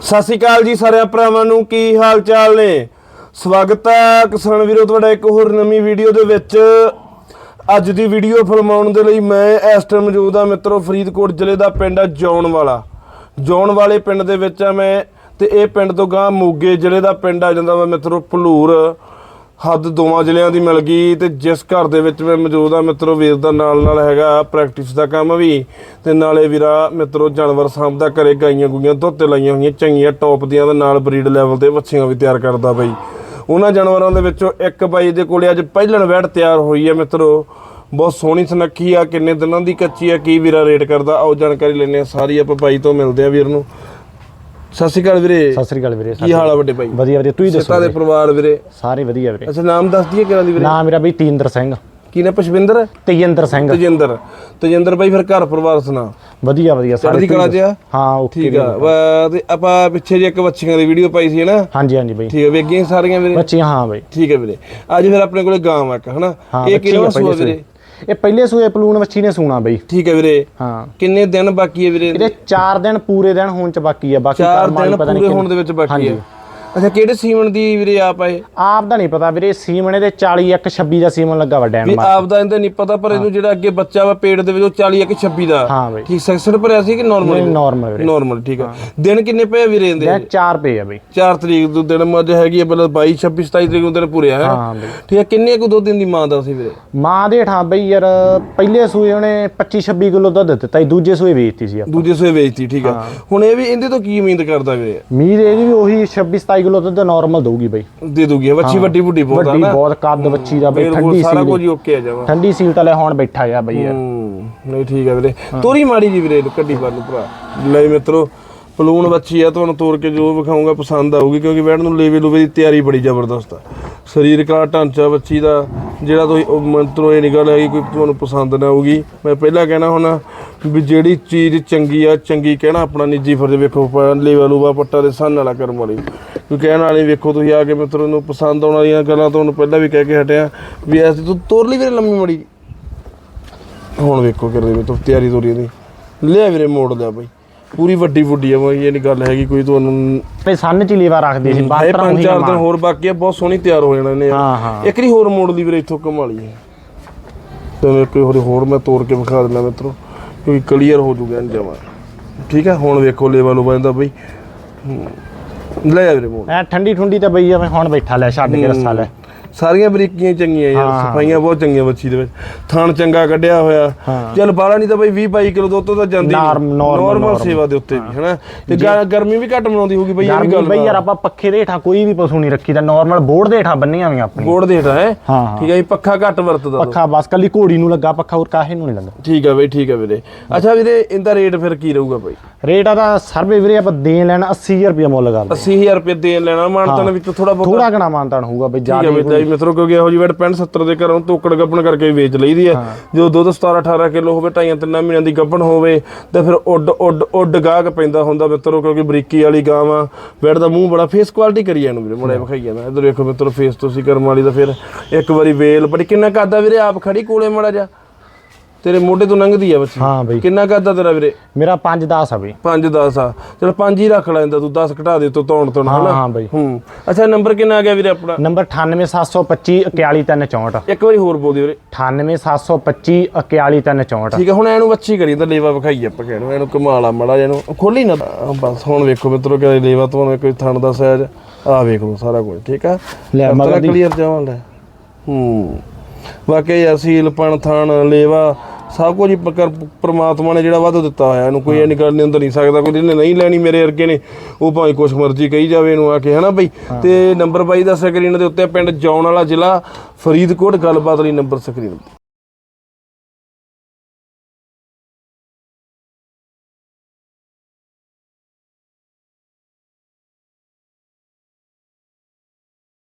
ਸਤਿ ਸ਼੍ਰੀ ਅਕਾਲ ਜੀ ਸਾਰਿਆਂ ਭਰਾਵਾਂ ਨੂੰ, ਕੀ ਹਾਲ ਚਾਲ ਨੇ? ਸਵਾਗਤ ਹੈ ਕਿਸਾਨ ਵੀਰੋ, ਤੁਹਾਡਾ ਇੱਕ ਹੋਰ ਨਵੀਂ ਵੀਡੀਓ ਦੇ ਵਿੱਚ। ਅੱਜ ਦੀ ਵੀਡੀਓ ਫਿਲਮਾਉਣ ਦੇ ਲਈ ਮੈਂ ਇਸ ਟਾਈਮ ਮੌਜੂਦ ਹਾਂ ਮਿੱਤਰੋ, ਫਰੀਦਕੋਟ ਜ਼ਿਲ੍ਹੇ ਦਾ ਪਿੰਡ ਹੈ ਜੌਨ ਵਾਲਾ ਜੌਨ ਵਾਲੇ ਪਿੰਡ ਦੇ ਵਿੱਚ ਆ ਮੈਂ ਤੇ ਇਹ ਪਿੰਡ ਤੋਂ ਗਾਂ ਮੋਗੇ ਜ਼ਿਲ੍ਹੇ ਦਾ ਪਿੰਡ ਆ ਜਾਂਦਾ ਵਾ ਮਿੱਤਰੋ, ਭਲੂਰ। ਹੱਦ ਦੋਵਾਂ ਜ਼ਿਲ੍ਹਿਆਂ ਦੀ ਮਿਲ ਗਈ ਤੇ ਜਿਸ ਘਰ ਦੇ ਵਿੱਚ ਮੈਂ ਮੌਜੂਦ ਆ ਮਿੱਤਰੋ ਵੀਰ ਦਾ ਨਾਲ ਨਾਲ ਹੈਗਾ ਪ੍ਰੈਕਟਿਸ ਦਾ ਕੰਮ ਵੀ। ਤੇ ਨਾਲੇ ਵੀਰਾ, ਮਿੱਤਰੋ ਜਾਨਵਰ ਸਾਂਭਦਾ, ਘਰੇ ਗਾਈਆਂ ਗੁਈਆਂ ਧੋਤੇ ਲਾਈਆਂ ਹੋਈਆਂ, ਚੰਗੀਆਂ ਟੌਪ ਦੀਆਂ ਦੇ ਨਾਲ ਬਰੀਡ ਲੈਵਲ ਤੇ ਵੱਛੀਆਂ ਵੀ ਤਿਆਰ ਕਰਦਾ ਬਈ। ਉਹਨਾਂ ਜਾਨਵਰਾਂ ਦੇ ਵਿੱਚੋਂ ਇੱਕ ਬਾਈ ਦੇ ਕੋਲੇ ਅੱਜ ਪਹਿਲਣ ਵੈੜ ਤਿਆਰ ਹੋਈ ਹੈ, ਮਿੱਤਰੋ। ਬਹੁਤ ਸੋਹਣੀ ਸੁਨੱਖੀ ਆ, ਕਿੰਨੇ ਦਿਨਾਂ ਦੀ ਕੱਚੀ ਆ, ਕੀ ਵੀਰਾ ਰੇਟ ਕਰਦਾ, ਆਓ ਜਾਣਕਾਰੀ ਲੈਣੇ ਆ ਸਾਰੀ ਆਪਾਂ ਬਾਈ ਤੋਂ ਮਿਲਦੇ ਆ ਵੀਰ ਨੂੰ। ਸਤਿ ਸ਼੍ਰੀ ਅਕਾਲ ਵੀਰੇ। ਸਤਿ ਸ੍ਰੀ ਅਕਾਲ ਵੀਰੇ ਕੀ ਹਾਲ ਆ ਵੱਡੇ ਭਾਈ? ਵਧੀਆ ਵਧੀਆ ਤੁਸੀਂ ਸਿੱਤਾ ਦੱਸੋ ਦੇ ਪਰਿਵਾਰ ਵੀਰੇ। ਸਾਰੇ ਵਧੀਆ ਵੀਰੇ। ਅੱਛਾ ਨਾਮ ਦੱਸ ਦਈਏ ਕਿਹਨਾਂ ਦੀ ਵੀਰੇ? ਨਾਮ ਮੇਰਾ ਬਈ ਤੀਂਦਰ ਸਿੰਘ। ਕੀ ਨੇ ਪਸ਼ਵਿੰਦਰ ਤੇਜਿੰਦਰ ਸਿੰਘ। ਤਜਿੰਦਰ। ਤਜਿੰਦਰ ਬਾਈ ਫਿਰ ਘਰ ਪਰਿਵਾਰ ਸੁਣਾ। ਵਧੀਆ ਵਧੀਆ ਚੜ੍ਹਦੀ ਕਲਾ ਚ ਆ? ਹਾਂ ਓਕੇ ਠੀਕ ਆ। ਵਾ- ਤੇ ਆਪਾਂ ਪਿੱਛੇ ਜੇ ਇੱਕ ਬੱਚੀਆਂ ਦੀ ਵੀਡੀਓ ਪਾਈ ਸੀ ਨਾ? ਹਾਂਜੀ ਹਾਂਜੀ ਬਈ। ਠੀਕ ਆ ਵੇਗੀਆਂ ਸਾਰੀਆਂ ਵੀਰੇ? ਬੱਚੇ ਹਾਂ ਬਈ। ਠੀਕ ਹੈ ਵੀਰੇ। ਅੱਜ ਫਿਰ ਆਪਣੇ ਕੋਲੇ ਗਾਂ ਆ ਇੱਕ ਹਨਾ ਹਾਂ ਇਹ ਬੱਚੀ ਕਿਹੜਾ ਸੂਆ ਪਹਿਲੇ ਵੀਰੇ? ਇਹ ਪਹਿਲੇ ਸੂਏ ਪਲੂਣ ਬੱਚੀ ਨੇ ਸੂਣਾ ਬਈ। ਠੀਕ ਹੈ ਵੀਰੇ। ਹਾਂ। ਕਿੰਨੇ ਦਿਨ ਬਾਕੀ ਹੈ ਵੀਰੇ? ਇਹਦੇ 4 ਦਿਨ ਪੂਰੇ ਦਿਨ ਹੋਣ ਚ ਬਾਕੀ ਆ ਬਾਕੀ ਚਾਰ ਕਰਮਾਂ ਦਿਨ ਪਤਾ ਪੂਰੇ ਨਹੀਂ ਹੋਣ ਦੇ ਵਿੱਚ ਬਾਕੀ ਹਾਂਜੀ। ਅੱਛਾ ਕਿਹੜੇ ਸੀਮਨ ਦੀ ਵੀਰੇ ਆਪ ਆਏ ਆਪ ਦਾ ਨਹੀਂ ਪਤਾ ਵੀਰੇ ਸੀਮਣੇ ਦੇ 40 ਇੱਕ 26 ਦਾ ਸੀਮਨ ਲੱਗਾ ਵਾ ਵੀ ਡੈਨਮਾਰਕ ਆਪ ਦਾ ਇਹਦਾ ਨਹੀਂ ਪਤਾ ਪਰ ਇਹਨੂੰ ਜਿਹੜਾ ਅੱਗੇ ਬੱਚਾ ਵਾ ਪੇਟ ਦੇ ਵਿੱਚ ਉਹ 40 ਇੱਕ 26 ਦਾ। ਹਾਂ ਬਈ। ਠੀਕ ਸੈਕਸ਼ਨ ਭਰਿਆ ਸੀ ਕਿ ਨਾਰਮਲ ਨਾਰਮਲ ਵੀਰੇ। ਨਾਰਮਲ ਠੀਕ ਆ। ਦਿਨ ਕਿੰਨੇ ਪਏ ਆ ਵੀਰੇ ਇਹਦੇ? ਇਹ 4 ਪਏ ਆ ਬਈ। 4 ਤਰੀਕ ਤੋਂ ਦਿਨ ਮੱਝ ਹੈਗੀ ਪਹਿਲਾਂ 22 26 27 ਤਰੀਕ ਨੂੰ ਦਿਨ ਪੂਰੇ ਆ ਹੈਂ? ਬਈ। ਠੀਕ ਹੈ ਕਿੰਨੇ ਕੁ ਦੋ ਦਿਨ ਦੀ ਮਾਂ ਦਾ ਸੀ ਵੀਰੇ? ਮਾਂ ਦੇ ਠਾਂ ਬਈ ਯਾਰ ਪਹਿਲੇ ਸੂਏ ਉਹਨੇ 25 26 ਕਿਲੋ ਦੁੱਧ ਦਿੱਤਾ ਸੀ ਦੂਜੇ ਸੂਏ ਵੇਚਤੀ ਸੀ ਆਪਾਂ। ਦੂਜੇ ਸੋਏ ਵੇਚਤੀ ਠੀਕ ਆ। ਹੁਣ ਇਹ ਵੀ ਇਹਦੇ ਤੋਂ ਕੀ ਉਮੀਦ ਕਰਦਾ ਵੀਰੇ? ਮੀਰ ਇਹਦੀ ਵੀ ਉਹੀ 26 27 ਕਿਲੋ ਦੁੱਧ ਨਾਰਮਲ ਦਊਗੀ ਬਈ। ਦੇ ਦੂਗੀ ਵੱਛੀ ਵੱਡੀ ਵੱਡੀ ਬਹੁਤ ਆ ਵੱਡੀ ਨਾ। ਬਹੁਤ ਕੱਦ ਬੱਚੀ ਦਾ ਬਈ ਠੰਡੀ ਸਾਰਾ ਸੀ ਕੁਝ ਓਕੇ ਆ ਜਾਵਾ। ਠੰਡੀ ਸੀਲ ਤਲੇ ਹੁਣ ਬੈਠਾ ਆ ਬਈ ਯਾਰ। ਹੂੰ ਨਹੀਂ ਠੀਕ ਆ ਵੀਰੇ। ਤੋਰੀ ਮਾੜੀ ਜੀ ਵੀਰੇ ਕੱਢੀ ਬਾਲ ਨੂੰ ਭਰਾ। ਲੈ ਮਿੱਤਰੋ ਪਲੂਣ ਵੱਛੀ ਆ ਤੁਹਾਨੂੰ ਤੋੜ ਕੇ ਜੋ ਵਿਖਾਉਂਗਾ ਪਸੰਦ ਆਊਗੀ ਕਿਉਂਕਿ ਵੈੜ ਨੂੰ ਲੇਵੇ ਲੂਵੇ ਦੀ ਤਿਆਰੀ ਬੜੀ ਜ਼ਬਰਦਸਤ ਆ। ਸਰੀਰਕ ਵਾਲਾ ਢਾਂਚਾ ਵੱਛੀ ਦਾ ਜਿਹੜਾ ਤੁਸੀਂ ਉਹ ਮੰਤਰੋ ਇਹ ਨਿਕਲ ਆਈ ਕੋਈ ਤੁਹਾਨੂੰ ਪਸੰਦ ਨਾ ਆਊਗੀ। ਮੈਂ ਪਹਿਲਾਂ ਕਹਿਣਾ ਹੁਣ ਵੀ ਜਿਹੜੀ ਚੀਜ਼ ਚੰਗੀ ਆ ਚੰਗੀ ਕਹਿਣਾ ਆਪਣਾ ਨਿੱਜੀ ਫਰਜ਼ ਵੇਖੋ ਲੇਵਾ ਲੂਵਾ ਪੱਟਾ ਦੇ ਸੰਨ ਵਾਲਾ ਕਰਮ ਵਾਲੀ। ਕੋਈ ਕਹਿਣ ਵਾਲੀ ਵੇਖੋ ਤੁਸੀਂ ਆ ਕੇ ਮਿੱਤਰੋ ਨੂੰ ਪਸੰਦ ਆਉਣ ਵਾਲੀਆਂ ਗੱਲਾਂ ਤੁਹਾਨੂੰ ਪਹਿਲਾਂ ਵੀ ਕਹਿ ਕੇ ਹਟਿਆ ਵੀ ਐਸੀ ਤੂੰ ਤੋਰ ਲਈ ਵੀਰੇ ਲੰਮੀ ਮੜੀ। ਹੁਣ ਵੇਖੋ ਕਰਦੇ ਵੀ ਤੂੰ ਤਿਆਰੀ ਤੋਰੀ ਦੀ ਲਿਆ ਵੀਰੇ ਮੋੜ ਲਿਆ ਬਾਈ। ਪੂਰੀ ਵੱਡੀ ਵੱਡੀ ਆ ਬਾਈ ਇਹ ਨਹੀਂ ਗੱਲ ਹੈਗੀ ਕੋਈ ਤੁਹਾਨੂੰ। ਤੇ ਸੰਨ ਚ ਲੀਵਾ ਰੱਖਦੀ ਸੀ ਇਹ ਬਾਤਰਾ ਪੰਜ ਚਾਰ ਦਿਨ। ਹੋਰ ਬਾਕੀ ਆ ਬਹੁਤ ਸੋਹਣੀ ਤਿਆਰ ਹੋ ਜਾਣਾ ਨੇ ਹਾਂ ਹਾਂ। ਇੱਕ ਨਹੀਂ ਹੋਰ ਮੋੜ ਲਈ ਵੀਰੇ ਇੱਥੋਂ ਕਮਾਲੀ ਹੈ ਤੇ ਕੋਈ ਹੋਰ ਹੋਰ ਮੈਂ ਤੋੜ ਕੇ ਵਿਖਾ ਦਿੰਦਾ ਮਿੱਤਰੋ ਕਿਉਂਕਿ ਕਲੀਅਰ ਹੋ ਜੂਗਾ ਜਮਾ। ਠੀਕ ਹੈ ਹੁਣ ਵੇਖੋ ਲੈਵਲ ਨੂੰ ਬੰਦਾ ਬਾਈ। ਲੈ ਆ ਵੀਰੇ ਮੋੜ ਐ ਠੰਡੀ ਠੁੰਡੀ ਤੇ ਬਈ ਐਵੇਂ ਹੁਣ ਬੈਠਾ ਲੈ ਛੱਡ ਕੇ ਰੱਸਾ ਲੈ। ਸਾਰੀਆਂ ਬਰੀਕੀਆਂ ਚੰਗੀਆਂ ਯਾਰ ਹਾਂ। ਸਫਾਈਆਂ ਬਹੁਤ ਚੰਗੀਆਂ ਬੱਚੀ ਦੇ ਵਿੱਚ। ਥਣ ਚੰਗਾ ਕੱਢਿਆ ਹੋਇਆ। ਹਾਂ। ਚੱਲ ਬਾਲਾ ਨਹੀਂ ਤਾਂ ਬਈ 20 22 ਕਿਲੋ ਦੁੱਧ ਤਾਂ ਜਾਂਦੀ ਨਾਰਮ- normal- ਨਾਰਮਲ normal। ਸੇਵਾ ਦੇ ਉੱਤੇ ਵੀ ਹਨਾ? ਤੇ ਗ- ਗਰਮੀ ਵੀ ਘੱਟ ਮਨਾਉਂਦੀ ਹੋਊਗੀ ਬਈ ਇਹ ਵੀ ਗੱਲ ਬਈ ਯਾਰ ਆਪਾਂ ਪੱਖੇ ਦੇ ਹੇਠਾਂ ਕੋਈ ਵੀ ਪਸ਼ੂ ਨਹੀਂ ਰੱਖੀਦਾ ਨਾਰਮਲ ਬੋਰਡ ਦੇ ਹੇਠਾਂ ਬੰਨੀਆਂ ਵੀ ਆਪਣੀ ਬੋਰਡ ਦੇ ਹੇਠਾਂ ਹੈ? ਹਾਂ ਹਾਂ। ਠੀਕ ਹੈ ਜੀ ਪੱਖਾ ਘੱਟ ਵਰਤਦਾ ਤੂੰ। ਪੱਖਾ ਬਸ ਕੱਲੀ ਘੋੜੀ ਨੂੰ ਲੱਗਾ ਪੱਖਾ ਹੋਰ ਕਾਹੇ ਨੂੰ ਨਹੀਂ ਲੱਗਾ। ਠੀਕ ਹੈ ਬਈ ਠੀਕ ਹੈ ਵੀਰੇ। ਅੱਛਾ ਵੀਰੇ ਇਹਦਾ ਰੇਟ ਫਿਰ ਕੀ ਰਹੂਗਾ ਬਈ? ਰੇਟ ਆਦਾ ਸਰਵੇ ਵੀਰੇ ਆਪਾਂ ਦੇਣ ਲੈਣਾ 80000 ਰੁਪਏ ਮੁੱਲ ਕਰਦੇ 80000 ਰੁਪਏ ਦੇਣ ਲੈਣਾ ਮਾਨਤਨ ਵਿੱਚ ਥੋੜਾ ਬਹੁਤ। ਥੋੜਾ ਘਣਾ ਮਾਨਤਾਨ ਹੋਊਗਾ ਬਈ ਜ਼ਿਆਦਾ ਬਈ ਮਿੱਤਰੋ ਕਿਉਂਕਿ ਇਹੋ ਜਿਹੀ ਵੈਟ 65 70 ਦੇ ਘਰੋਂ ਤੋਕੜ ਗੱਬਣ ਕਰਕੇ ਵੇਚ ਲਈਦੀ ਹੈ। ਜੋ ਦੁੱਧ 17 18 ਕਿਲੋ ਹੋਵੇ ਢਾਈਆਂ ਤਿੰਨਾਂ ਮਹੀਨਿਆਂ ਦੀ ਗੱਬਣ ਹੋਵੇ ਤੇ ਫਿਰ ਉੱਡ ਉੱਡ ਉੱਡ ਗਾਹਕ ਪੈਂਦਾ ਹੁੰਦਾ ਮਿੱਤਰੋ ਕਿਉਂਕਿ ਬਰੀਕੀ ਵਾਲੀ ਗਾਂ ਵਾ। ਵੈਟ ਦਾ ਮੂੰਹ ਬੜਾ ਫੇਸ ਕੁਆਲਿਟੀ ਕਰੀ ਜਾਨੂੰ ਵੀਰੇ ਮੁੰਡੇ ਵਿਖਾਈ ਜਾਂਦਾ ਇਧਰ ਵੇਖੋ ਮਿੱਤਰੋ ਫੇਸ ਤੁਸੀਂ ਕਰਮ ਵਾਲੀ ਦਾ ਫਿਰ ਇੱਕ ਵਾਰੀ ਵੇਲ ਬੜੀ ਕਿੰਨਾ ਕਰਦਾ ਵੀਰੇ ਆਪ ਖੜੀ ਕੋਲੇ ਮੜਾ ਜਾ ਤੇਰੇ ਮੋਢੇ ਤੋਂ ਲੰਘਦੀ ਆ ਬੱਚੀ। ਹਾਂ ਬਈ। ਕਿੰਨਾ ਕਰਦਾ ਤੇਰਾ ਵੀਰੇ? ਮੇਰਾ 5 10 ਆ ਬਈ। 5 10 ਆ। ਚਲ 5 ਹੀ ਰੱਖ ਲੈਂਦਾ ਤੂੰ 10 ਘਟਾ ਦੇ ਤੂੰ ਤੌਣ ਤੌਣ ਹਾਂ ਹਾਂ ਬਈ। ਹੂੰ। ਅੱਛਾ ਨੰਬਰ ਕਿੰਨਾ ਆ ਗਿਆ ਵੀਰੇ ਆਪਣਾ? ਨੰਬਰ 98725 41364 ਇੱਕ ਵਾਰੀ ਹੋਰ ਬੋਲ ਦੇ ਵੀਰੇ। 98725 41364 ਠੀਕ ਹੈ ਹੁਣ ਇਹਨੂੰ ਵੱਛੀ ਕਰੀ ਤਾਂ ਲੇਵਾ ਵਿਖਾਈ ਆਪਾਂ ਕਿਹਨੂੰ ਇਹਨੂੰ ਕਮਾਲਾ ਮੜਾ ਜਿਹਨੂੰ ਖੋਲੀ ਨਾ। ਬਸ ਹੁਣ ਵੇਖੋ ਮਿੱਤਰੋ ਕਿ ਲੇਵਾ ਤੁਹਾਨੂੰ ਕੋਈ ਥਣ ਦਾ ਸਾਈਜ਼ ਆ ਵੇਖ ਲਓ ਸਾਰਾ ਕੁਝ ਠੀਕ ਆ? ਲੈ ਮਗਰ ਕਲੀਅਰ ਜਾਵਾਂ ਲੈ। ਹੂੰ। ਵਾਕਈ ਅਸੀਲ ਪਣ ਥਣ ਲੇਵਾ। ਸਭ ਕੁਝ ਹੀ ਪਕਰ ਪ੍ਰਮਾਤਮਾ ਨੇ ਜਿਹੜਾ ਵੱਧ ਦਿੱਤਾ ਹੋਇਆ ਇਹਨੂੰ ਕੋਈ ਇਹ ਨਿਕਲ ਨਹੀਂ ਅੰਦਰ ਨਹੀਂ ਸਕਦਾ ਕੋਈ ਜਿਹਨੇ ਨਹੀਂ ਲੈਣੀ ਮੇਰੇ ਵਰਗੇ ਨੇ ਉਹ ਭਾਵੇਂ ਕੁਛ ਮਰਜ਼ੀ ਕਹੀ ਜਾਵੇ ਇਹਨੂੰ ਆ ਕੇ ਹਨਾ ਬਈ? ਤੇ ਨੰਬਰ 22 ਦਾ ਸਕਰੀਨ ਦੇ ਉੱਤੇ ਪਿੰਡ ਜੌਨ ਵਾਲਾ ਜ਼ਿਲ੍ਹਾ ਫਰੀਦਕੋਟ ਗੱਲਬਾਤ ਲਈ ਨੰਬਰ ਸਕਰੀਨ